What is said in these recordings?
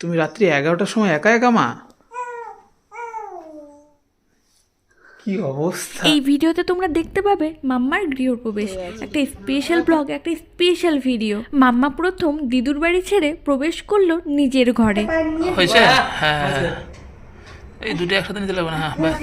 তুমি রাত্রি এগারোটার সময় একা একা মা? কি অবস্থা? এই ভিডিওতে তোমরা দেখতে পাবে মাম্মার গৃহপ্রবেশ একটা স্পেশাল ব্লগ একটা স্পেশাল ভিডিও মাম্মা প্রথম দিদুর বাড়ি ছেড়ে প্রবেশ করল নিজের ঘরে। হয়েছে? হ্যাঁ এই দুটো একসাথে নিতে লাগবে না হ্যাঁ।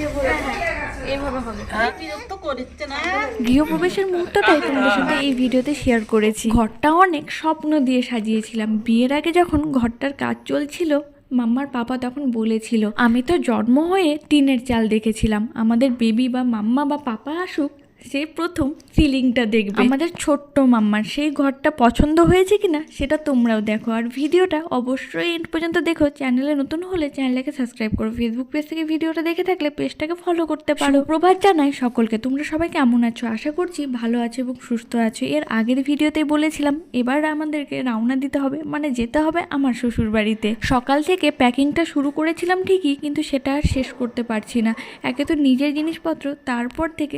গৃহপ্রবেশের মুহূর্তটাই তোমাদের সাথে এই ভিডিওতে শেয়ার করেছি। ঘরটা অনেক স্বপ্ন দিয়ে সাজিয়েছিলাম। বিয়ের আগে যখন ঘরটার কাজ চলছিল মাম্মার পাপা তখন বলেছিল আমি তো জন্ম হয়ে টিনের চাল দেখেছিলাম। আমাদের বেবি বা মাম্মা বা পাপা আসুক সে প্রথম সিলিংটা দেখবে। আমাদের ছোট্ট মাম্মার সেই ঘরটা পছন্দ হয়েছে কিনা সেটা তোমরাও দেখো। আর ভিডিওটা অবশ্যই এন্ড পর্যন্ত দেখো। চ্যানেলে নতুন হলে চ্যানেলটাকে সাবস্ক্রাইব করো। ফেসবুক পেজ থেকে ভিডিওটা দেখে থাকলে পেজটাকে ফলো করতে পারো। প্রভাত জানাই সকলকে তোমরা সবাই কেমন আছো? আশা করছি ভালো আছো এবং সুস্থ আছো। এর আগের ভিডিওতেই বলেছিলাম এবার আমাদেরকে রওনা দিতে হবে মানে যেতে হবে আমার শ্বশুর বাড়িতে সকাল থেকে প্যাকিংটা শুরু করেছিলাম ঠিকই কিন্তু সেটা আর শেষ করতে পারছি না। একে তো নিজের জিনিসপত্র তারপর থেকে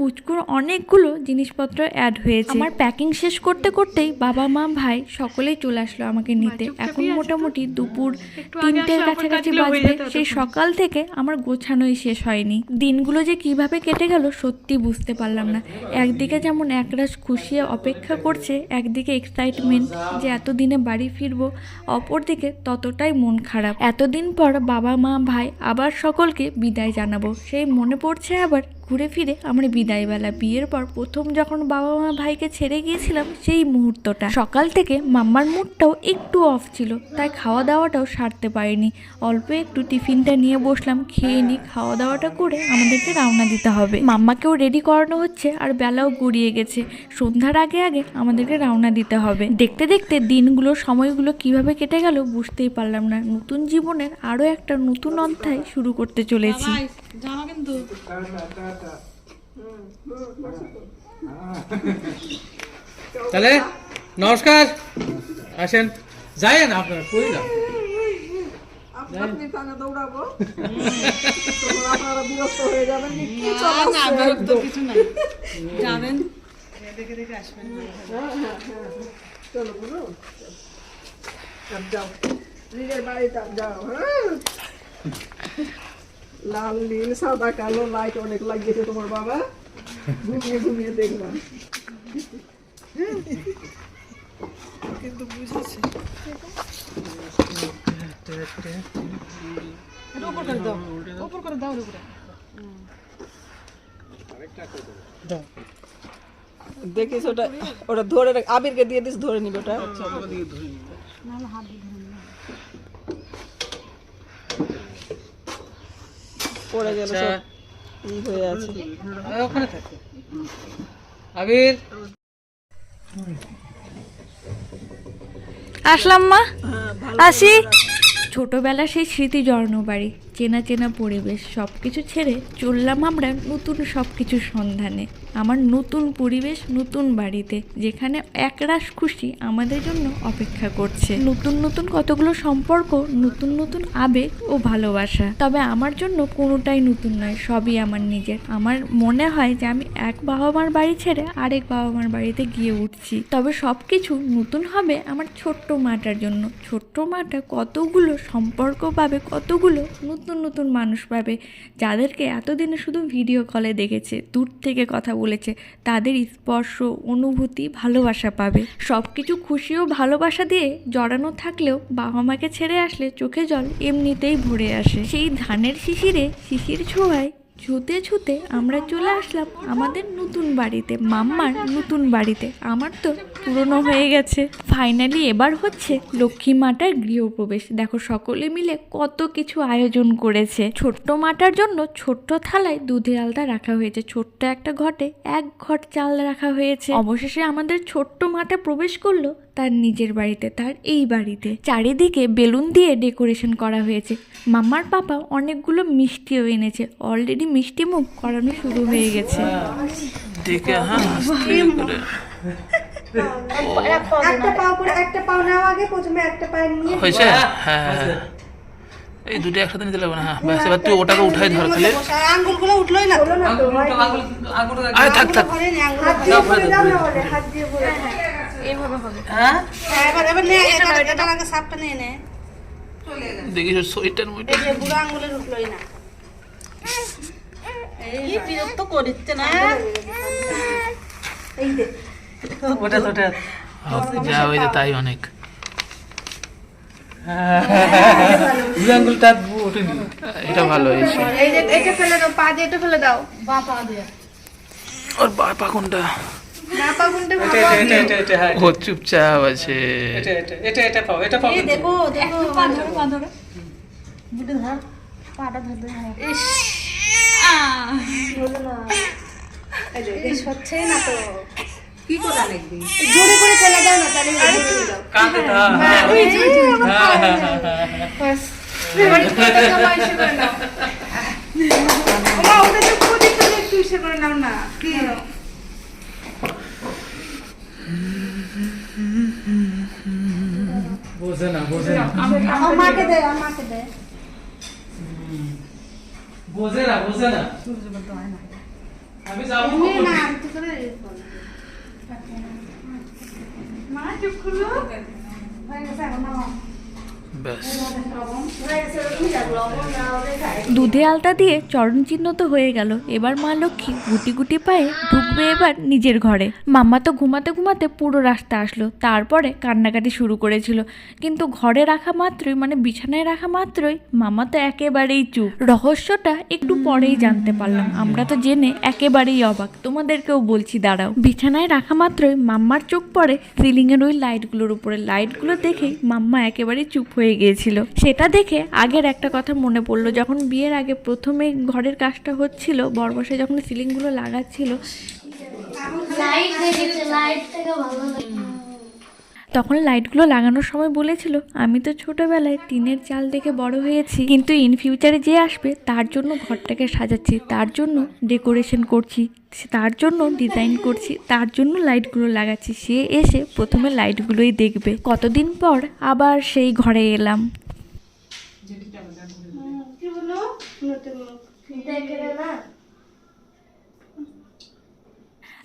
পুচকুর অনেকগুলো জিনিসপত্র অ্যাড হয়েছে। আমার প্যাকিং শেষ করতে করতেই বাবা মা ভাই সকলেই চলে আসলো আমাকে নিতে। এখন মোটামুটি দুপুর তিনটের কাছাকাছি বাজবে। সেই সকাল থেকে আমার গোছানোই শেষ হয়নি। দিনগুলো যে কীভাবে কেটে গেল সত্যি বুঝতে পারলাম না। একদিকে যেমন একরাশ খুশি অপেক্ষা করছে একদিকে এক্সাইটমেন্ট যে এতদিনে বাড়ি ফিরবো অপরদিকে ততটাই মন খারাপ। এতদিন পর বাবা মা ভাই আবার সকলকে বিদায় জানাব। সেই মনে পড়ছে আবার ঘুরে ফিরে আমার বিদায়বেলা বিয়ের পর প্রথম যখন বাবা মা ভাইকে ছেড়ে গিয়েছিলাম, সেই মুহূর্তটা। সকাল থেকে মাম্মার মুডটাও একটু অফ ছিল, তাই খাওয়া দাওয়াটাও সারতে পারিনি। অল্প একটু টিফিনটা নিয়ে বসলাম, খেয়ে নিই খাওয়া দাওয়াটা করে আমাদেরকে রওনা দিতে হবে। মাম্মাকেও রেডি করানো হচ্ছে আর বেলাও গড়িয়ে গেছে। সন্ধ্যার আগে আগে আমাদেরকে রওনা দিতে হবে। দেখতে দেখতে দিনগুলো, সময়গুলো কীভাবে কেটে গেল বুঝতেই পারলাম না। নতুন জীবনের আরও একটা নতুন অধ্যায় শুরু করতে চলেছি। কিন্তু তাহলে নমস্কার। আসেন। যাই না আপনার কই না হয়ে যাবেন যে কি না, না বিরক্ত কিছু নাই। যাবেন। দেখে দেখে আসবেন চলো বুঝো যাও। নিজের বাড়িতে যাও হ্যাঁ। লাল নীল সাদা কালো লাইট অনেক লাগিয়েছে তোমার বাবা। ঘুমিয়ে ঘুমিয়ে দেখলাম কিন্তু বুঝেছে। উপর করে দাও উপর করে দাও উপরে। দেখিস ওটা ওটা ধরে রাখ- আবিরকে দিয়ে দিস ধরে নিবে ওটা। পড়ে গেল সব। হয়ে আছে। ওখানে থাকে। আবির। আসলাম মা। আসি। ছোটবেলা সেই স্মৃতি জড়ানো বাড়ি চেনা চেনা পরিবেশ সব কিছু ছেড়ে চললাম আমরা নতুন সব কিছুর সন্ধানে। আমার নতুন পরিবেশ, নতুন বাড়িতে, যেখানে একরাশ খুশি আমাদের জন্য অপেক্ষা করছে। নতুন নতুন কতগুলো সম্পর্ক, নতুন নতুন আবেগ ও ভালোবাসা। তবে আমার জন্য কোনোটাই নতুন নয়, সবই আমার নিজের। আমার মনে হয় যে আমি এক বাবা মার বাড়ি ছেড়ে আরেক বাবা মার বাড়িতে গিয়ে উঠছি। তবে সব কিছু নতুন হবে আমার ছোট্ট মাটার জন্য। ছোট্ট মাটা কতগুলো সম্পর্ক পাবে, কতগুলো নতুন নতুন মানুষ পাবে, যাদেরকে এতদিনে শুধু ভিডিও কলে দেখেছে, দূর থেকে কথা বলেছে, তাদের স্পর্শ, অনুভূতি, ভালোবাসা পাবে। সব কিছু খুশি ও ভালোবাসা দিয়ে জড়ানো থাকলেও বাবা মাকে ছেড়ে আসলে চোখে জল এমনিতেই ভরে আসে। সেই ধানের শিশিরে শিশির ছোঁয়ায় ছুতে ছুতে আমরা চলে আসলাম আমাদের নতুন বাড়িতে, মাম্মার নতুন বাড়িতে। আমার তো পুরনো হয়ে গেছে। ফাইনালি এবার হচ্ছে লক্ষ্মী মাটার গৃহপ্রবেশ। দেখো, সকলে মিলে কত কিছু আয়োজন করেছে। ছোট্ট মাটার জন্য ছোট্ট থালায় দুধের আলতা রাখা হয়েছে। ছোট্ট একটা ঘটে এক ঘট চাল রাখা হয়েছে। অবশেষে আমাদের ছোট্ট মাটা প্রবেশ করল তার নিজের বাড়িতে তার এই বাড়িতে। চারিদিকে বেলুন দিয়ে ডেকোরেশন করা হয়েছে। মামার পাপা অনেকগুলো মিষ্টিও এনেছে। অলরেডি মিষ্টি মুখ করানো শুরু হয়ে গেছে। দেখে হ্যাঁ আস্তে করে। একটা পাও করে একটা পাও নেওয়া আগে প্রথমে একটা পায়ে নিয়ে। হয়েছে? হ্যাঁ হ্যাঁ এই দুটো একসাথে নিতে লাগবে না হ্যাঁ। ব্যাস এবার তুই ওটাকে উঠাই ধর খালি আঙ্গুলগুলো উঠলোই না বলো না তো ভাই। আরে থাক থাক। হাত দিয়ে বলে দাও না বলে হাত দিয়ে বলে দাও। হ্যাঁ? এবার এবার নে এটা এটা আগে সাপটা নিয়ে নে। দেখি ওর শরীরটার মধ্যে। এই যে বুড়ো আঙুলের উঠলোই না। এই বিরক্ত করিচ্ছে না। এই যে। ওটা ওটা। যা হয়েছে তাই অনেক। বুড়ো এটা ভালো হয়েছে। এই যে এটা ফেলে দাও পা দিয়ে এটা ফেলে দাও। ওর বা পা কোনটা না পা কোনটা? হ্যাঁ ও চুপচাপ আছে। এটা এটা এটা এটা পাও এটা পাও। দেখো দেখো। পা ধরো পা ধরো। হলো না এই যে এই হচ্ছে না তো। কি করা লাগবে জোরে করে ফেলে দাও না তাহলে জোরে করে দাও। কাঁদে দাও হ্যাঁ, ওই যে, ওই যে, হ্যাঁ হ্যাঁ হ্যাঁ হ্যাঁ বাস। এবার এটা করে নাও। ওটা তো প্রদীপ একটু ইসে করে নাও না। কি? বোঝে না বোঝে না আমার মাকে দে, আমার মাকে দে। বোঝে না বোঝে না আমি যাব না, আরতি করে মা, চুপ করো। ভাই নাও। দুধে আলতা দিয়ে চরণ চিহ্ন তো হয়ে গেল। এবার মা লক্ষ্মী গুটি গুটি পায়ে ঢুকবে এবার নিজের ঘরে। মাম্মা তো ঘুমাতে ঘুমাতে পুরো রাস্তা আসলো। তারপরে কান্নাকাটি শুরু করেছিল। কিন্তু ঘরে রাখা মাত্রই মানে বিছানায় রাখা মাত্রই মামা তো একেবারেই চুপ। রহস্যটা একটু পরেই জানতে পারলাম। আমরা তো জেনে একেবারেই অবাক। তোমাদেরকেও বলছি, দাঁড়াও। বিছানায় রাখা মাত্রই মাম্মার চোখ পড়ে সিলিং এর ওই লাইটগুলোর উপরে। লাইটগুলো দেখেই মাম্মা একেবারেই চুপ হয়ে গিয়েছিল। সেটা দেখে আগের একটা কথা মনে পড়ল। যখন বিয়ের আগে প্রথমে ঘরের কাজটা হচ্ছিল, বরবসে যখন সিলিংগুলো লাগাচ্ছিল লাইট লাইট থেকে ভালো তখন লাইটগুলো লাগানোর সময় বলেছিল আমি তো ছোটবেলায় টিনের চাল দেখে বড় হয়েছি। কিন্তু ইন ফিউচারে যে আসবে তার জন্য ঘরটাকে সাজাচ্ছি তার জন্য ডেকোরেশন করছি তার জন্য ডিজাইন করছি তার জন্য লাইটগুলো লাগাচ্ছি। সে এসে প্রথমে লাইটগুলোই দেখবে। কতদিন পর আবার সেই ঘরে এলাম। কি বলো?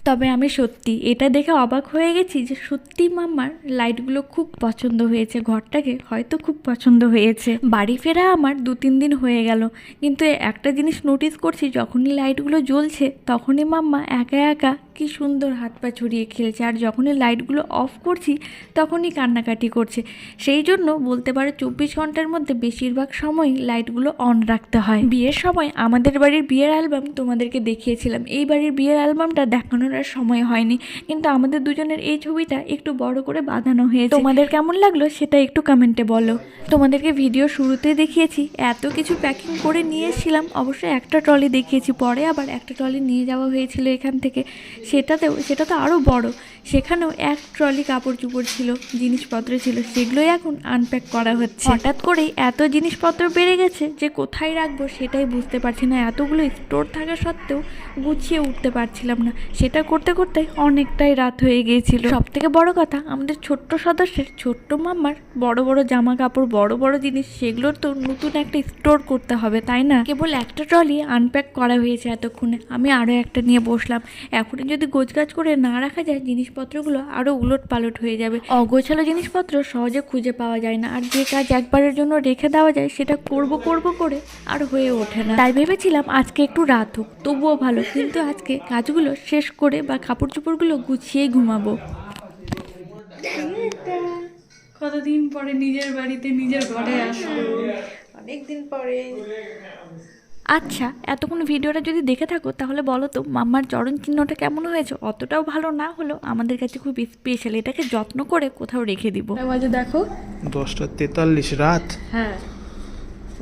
তবে আমি সত্যি এটা দেখে অবাক হয়ে গেছি যে সত্যি মাম্মার লাইটগুলো খুব পছন্দ হয়েছে, ঘরটাকে হয়তো খুব পছন্দ হয়েছে। বাড়ি ফেরা আমার দু তিন দিন হয়ে গেল, কিন্তু একটা জিনিস নোটিস করছি, যখনই লাইটগুলো জ্বলছে তখনই মাম্মা একা একা কি সুন্দর হাত পা ছড়িয়ে খেলছে। আর যখনই লাইটগুলো অফ করছি, তখনই কান্নাকাটি করছে। সেই জন্য বলতে পারো চব্বিশ ঘণ্টার মধ্যে বেশিরভাগ সময় লাইটগুলো অন রাখতে হয়। বিয়ের সময় আমাদের বাড়ির বিয়ের অ্যালবাম তোমাদেরকে দেখিয়েছিলাম। এই বাড়ির বিয়ের অ্যালবামটা দেখানোর আর সময় হয়নি। কিন্তু আমাদের দুজনের এই ছবিটা একটু বড় করে বাঁধানো হয়েছে। তোমাদের কেমন লাগল সেটা একটু কমেন্টে বলো। তোমাদেরকে ভিডিও শুরুতে দেখিয়েছি, এত কিছু প্যাকিং করে নিয়েছিলাম। অবশ্যই একটা ট্রলি দেখিয়েছি, পরে আবার একটা ট্রলি নিয়ে যাওয়া হয়েছিল এখান থেকে। সেটাতেও সেটা তো আরও বড়। সেখানেও এক ট্রলি কাপড় চোপড় ছিল, জিনিসপত্র ছিল, সেগুলোই এখন আনপ্যাক করা হচ্ছে। হঠাৎ করেই এত জিনিসপত্র বেড়ে গেছে যে কোথায় রাখব সেটাই বুঝতে পারছি না। এতগুলো স্টোর থাকা সত্ত্বেও গুছিয়ে উঠতে পারছিলাম না। সেটা করতে করতে অনেকটাই রাত হয়ে গিয়েছিল। সব থেকে বড় কথা, আমাদের ছোট্ট সদস্যের ছোট্ট মাম্মার বড় বড় জামা কাপড়, বড় বড় জিনিস সেগুলোর তো নতুন একটা স্টোর করতে হবে, তাই না? কেবল একটা ট্রলি আনপ্যাক করা হয়েছে এতক্ষণে। আমি আরও একটা নিয়ে বসলাম। এখনই যদি গোছগাছ করে না রাখা যায় জিনিসপত্রগুলো আরও উলট পালট হয়ে যাবে। অগোছালো জিনিসপত্র সহজে খুঁজে পাওয়া যায় না আর যে কাজ একবারের জন্য রেখে দেওয়া যায় সেটা করব করব করে আর হয়ে ওঠে না। তাই ভেবেছিলাম আজকে একটু রাত হোক তবুও ভালো কিন্তু আজকে কাজগুলো শেষ করে বা কাপড় চোপড়গুলো গুছিয়েই ঘুমাবো। কতদিন পরে নিজের বাড়িতে নিজের ঘরে আসলো অনেকদিন পরে। আচ্ছা এতক্ষণ ভিডিওটা যদি দেখে থাকো তাহলে বলো তো মাম্মার চরণ চিহ্নটা কেমন হয়েছে? অতটাও ভালো না হলেও আমাদের কাছে খুব স্পেশাল এটাকে যত্ন করে কোথাও রেখে দিব। বাজে দেখো। দশটা তেতাল্লিশ রাত। হ্যাঁ।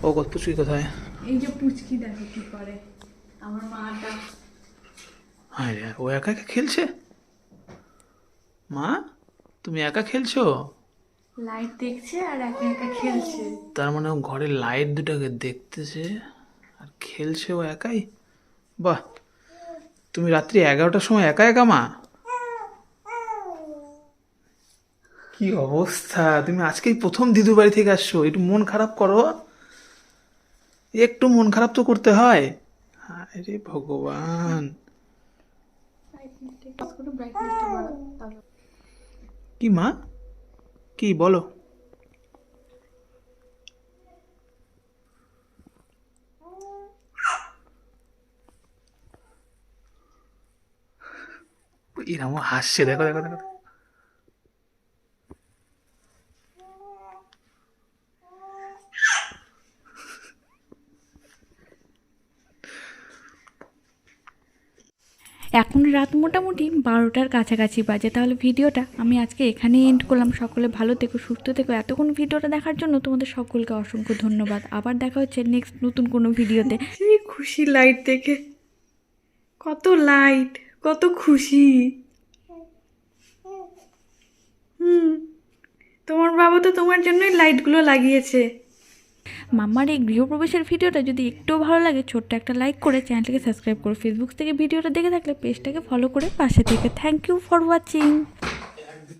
ও কত পুচকি কোথায়? এই যে পুচকি দেখো কি করে। আমার মাটা হ্যাঁ ও একা একা খেলছে? মা তুমি একা খেলছো? লাইট দেখছে আর একা একা খেলছে। তার মানে ও ঘরের লাইট দুটাকে দেখতেছে? আর খেলছে ও একাই বাহ তুমি রাত্রি এগারোটার সময় একা একা মা কি অবস্থা তুমি আজকেই প্রথম দিদু বাড়ি থেকে আসছো একটু মন খারাপ করো একটু মন খারাপ তো করতে হয় আরে ভগবান কি মা কি বলো এরম হাসছে দেখো দেখো দেখো এখন রাত মোটামুটি বারোটার কাছাকাছি বাজে তাহলে ভিডিওটা আমি আজকে এখানেই এন্ড করলাম। সকলে ভালো থেকো সুস্থ থেকো। এতক্ষণ ভিডিওটা দেখার জন্য তোমাদের সকলকে অসংখ্য ধন্যবাদ। আবার দেখা হচ্ছে নেক্সট নতুন কোনো ভিডিওতে। খুশি লাইট দেখে। কত লাইট কত খুশি। হুম, তোমার বাবা তো তোমার জন্যই লাইটগুলো লাগিয়েছে। মাম্মার এই গৃহপ্রবেশের ভিডিওটা যদি একটু ভালো লাগে, ছোট্ট একটা লাইক করে চ্যানেলটাকে সাবস্ক্রাইব করো ফেসবুক থেকে ভিডিওটা দেখে থাকলে পেজটাকে ফলো করে পাশে থেকে। Thank you for watching